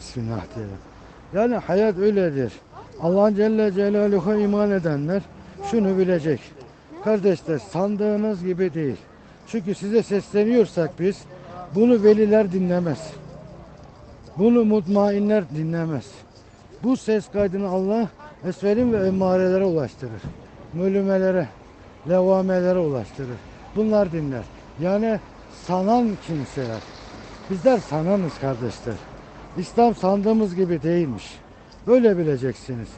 Bismillah diyelim. Yani hayat öyledir. Allah Celle Celaluhu'ya iman edenler şunu bilecek. Kardeşler sandığınız gibi değil. Çünkü size sesleniyorsak biz bunu veliler dinlemez. Bunu mutmainler dinlemez. Bu ses kaydını Allah esverin ve emmarelere ulaştırır. Mülümelere, levamelere ulaştırır. Bunlar dinler. Yani sanan kimseler. Bizler sananız kardeşler. İslam sandığımız gibi değilmiş. Böyle bileceksiniz.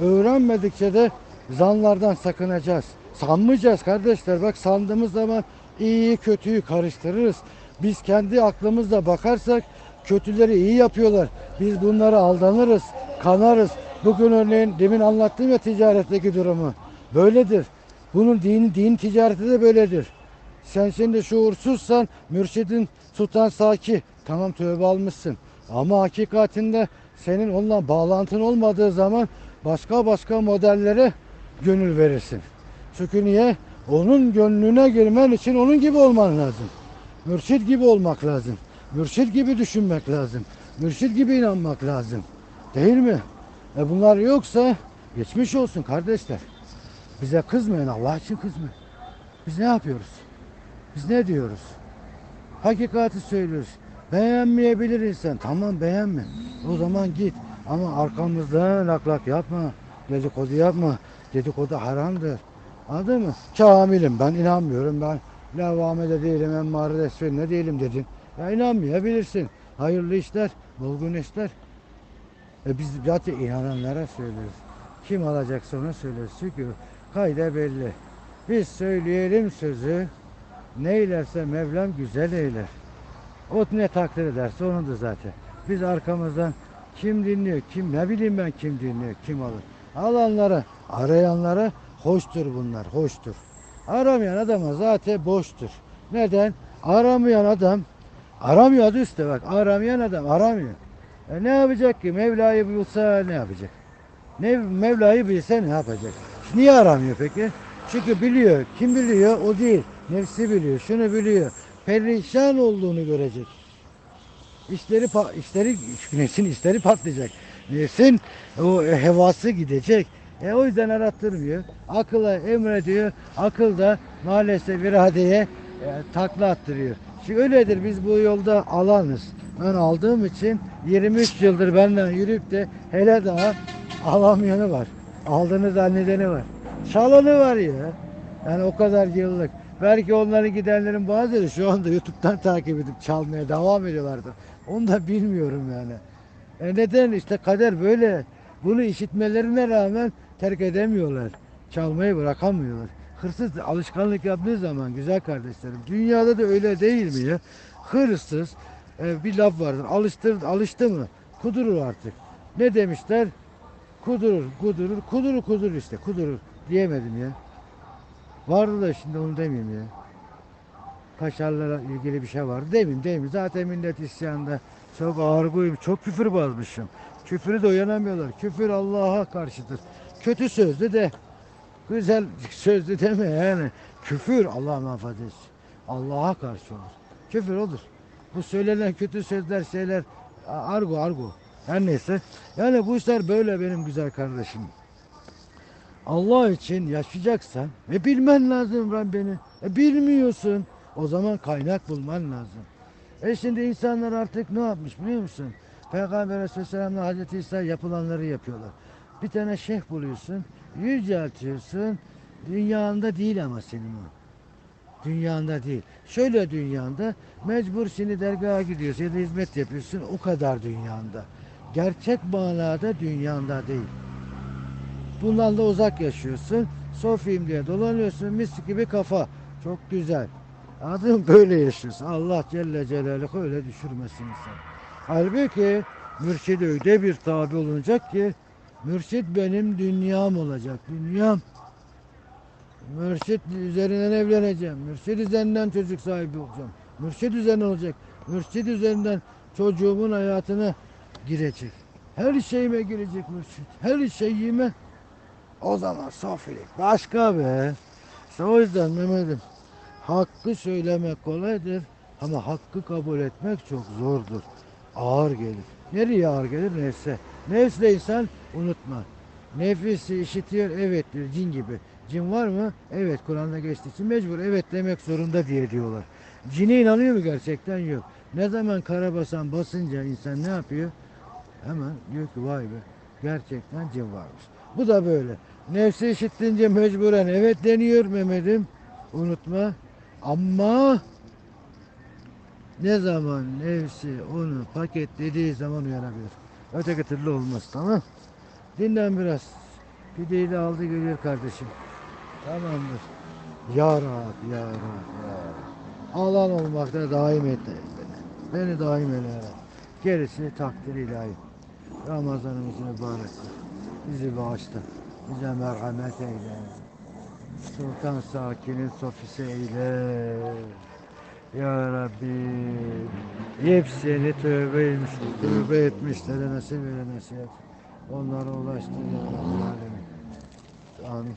Öğrenmedikçe de zanlardan sakınacağız. Sanmayacağız kardeşler. Bak sandığımız zaman iyiyi kötüyü karıştırırız. Biz kendi aklımızla bakarsak kötüleri iyi yapıyorlar. Biz bunlara aldanırız, kanarız. Bugün örneğin demin anlattım ya ticaretteki durumu. Böyledir. Bunun dini, din ticareti de böyledir. Sen şimdi şuursuzsan mürşidin sultan saki. Tamam tövbe almışsın. Ama hakikatinde senin onunla bağlantın olmadığı zaman başka başka modellere gönül verirsin. Çünkü niye? Onun gönlüne girmen için onun gibi olman lazım. Mürşit gibi olmak lazım. Mürşit gibi düşünmek lazım. Mürşit gibi inanmak lazım. Değil mi? E bunlar yoksa geçmiş olsun kardeşler. Bize kızmayın Allah için kızmayın. Biz ne yapıyoruz? Biz ne diyoruz? Hakikati söylüyoruz. Beğenmeyebilir. Tamam beğenme. O zaman git. Ama arkamızdan lak lak yapma. Dedikodu yapma. Dedikodu haramdır. Anladın mı? Kamilim ben inanmıyorum. Ben levamede değilim, emmare esferine değilim dedin. Ya inanmayabilirsin. Hayırlı işler, bulgun işler. E biz zaten inananlara söylüyoruz. Kim alacaksa ona söylüyoruz. Çünkü kayda belli. Biz söyleyelim sözü. Neylerse Mevlam güzel eyler. O ne takdir ederse onundur zaten. Biz arkamızdan kim dinliyor, kim ne bileyim ben kim dinliyor, kim alır. Alanlara, arayanlara hoştur bunlar, hoştur. Aramayan adama zaten boştur. Neden? Aramayan adam, aramıyor adı üstte bak, aramayan adam aramıyor. E ne yapacak ki? Mevla'yı bulsa ne yapacak? Ne Mevla'yı bilse ne yapacak? Niye aramıyor peki? Çünkü biliyor. Kim biliyor? O değil. Nefsi biliyor. Şunu biliyor. Perişan olduğunu görecek. İşleri işleri nefsin işleri patlayacak. Nefsin o hevası gidecek. E o yüzden arattırmıyor. Akıla emrediyor. Akıl da maalesef iradeye e, takla attırıyor. Şimdi öyledir biz bu yolda alanız. Ben aldığım için 23 yıldır benden yürüyüp de hele daha alamayanı var. Aldığını zannedeni var. Çalanı var ya. Yani o kadar yıllık. Belki onların gidenlerin bazıları şu anda YouTube'dan takip edip çalmaya devam ediyorlardı. Onu da bilmiyorum yani. E neden? işte kader böyle. Bunu işitmelerine rağmen terk edemiyorlar. Çalmayı bırakamıyorlar. Hırsız alışkanlık yaptığı zaman güzel kardeşlerim. Dünyada da öyle değil mi ya? Hırsız e, bir laf vardır. Alıştır, alıştı mı? Kudurur artık. Ne demişler? Kudurur, kudurur, kudurur, kudurur işte. Kudurur. Diyemedim ya. Vardı da şimdi onu demeyeyim ya. Kaşarlara ilgili bir şey vardı. Demeyeyim demeyeyim. Zaten millet isyanda. Çok ağırguyum. Çok küfür bazmışım. Küfürü de uyanamıyorlar. Küfür Allah'a karşıdır. Kötü sözlü de güzel sözlü deme yani. Küfür Allah muhafaza. Allah'a karşı olur. Küfür olur. Bu söylenen kötü sözler şeyler argo argo. Her neyse. Yani bu işler böyle benim güzel kardeşim. Allah için yaşayacaksan ve bilmen lazım ben beni. E bilmiyorsun. O zaman kaynak bulman lazım. E şimdi insanlar artık ne yapmış biliyor musun? Peygamber Aleyhisselam'la Hazreti İsa yapılanları yapıyorlar. Bir tane şeyh buluyorsun, yüceltiyorsun. Dünyanda değil ama senin o. Dünyanda değil. Şöyle dünyanda mecbur şimdi dergaha gidiyorsun ya da hizmet yapıyorsun o kadar dünyanda. Gerçek manada dünyanda değil. Bundan da uzak yaşıyorsun. Sofiyim diye dolanıyorsun. Mis gibi kafa. Çok güzel. Mı? Böyle yaşıyorsun. Allah Celle Celaluhu öyle düşürmesin insan. Halbuki mürşide öyle bir tabi olunacak ki mürşit benim dünyam olacak. Dünyam. Mürşit üzerinden evleneceğim. Mürşit üzerinden çocuk sahibi olacağım. Mürşit üzerinden olacak. Mürşit üzerinden çocuğumun hayatına girecek. Her şeyime girecek mürşit. Her şeyime o zaman sofilik başka be. İşte o yüzden Mehmet'im hakkı söylemek kolaydır ama hakkı kabul etmek çok zordur. ağır gelir. Nereye ağır gelir? Nefse. Nefsle insan unutma. Nefisi işitiyor evettir cin gibi. Cin var mı? Evet Kur'an'da geçtiği için mecbur evet demek zorunda diye diyorlar. Cine inanıyor mu gerçekten? Yok. Ne zaman karabasan basınca insan ne yapıyor? Hemen diyor ki vay be gerçekten cin varmış. Bu da böyle. Nefsi işittince mecburen evet deniyor Mehmet'im. Unutma. Ama ne zaman nefsi onu paketlediği zaman uyanabilir. Öteki türlü olmaz tamam. Dinlen biraz. Pideyi de aldı geliyor kardeşim. Tamamdır. Ya Rab, Ya Rab, Ya Rab. Alan olmakta daim et beni. Beni daim eyle. Gerisi takdir ilahi. Ramazanımız mübarek. Bizi bağışla. Bize merhamet eyle. Sultan Sakin'in sofisi eyle. Ya Rabbi. Hepsini tövbe etmiş, tövbe etmişlere nasip eyle nasip. Onlara ulaştır ya Rabbi. Amin.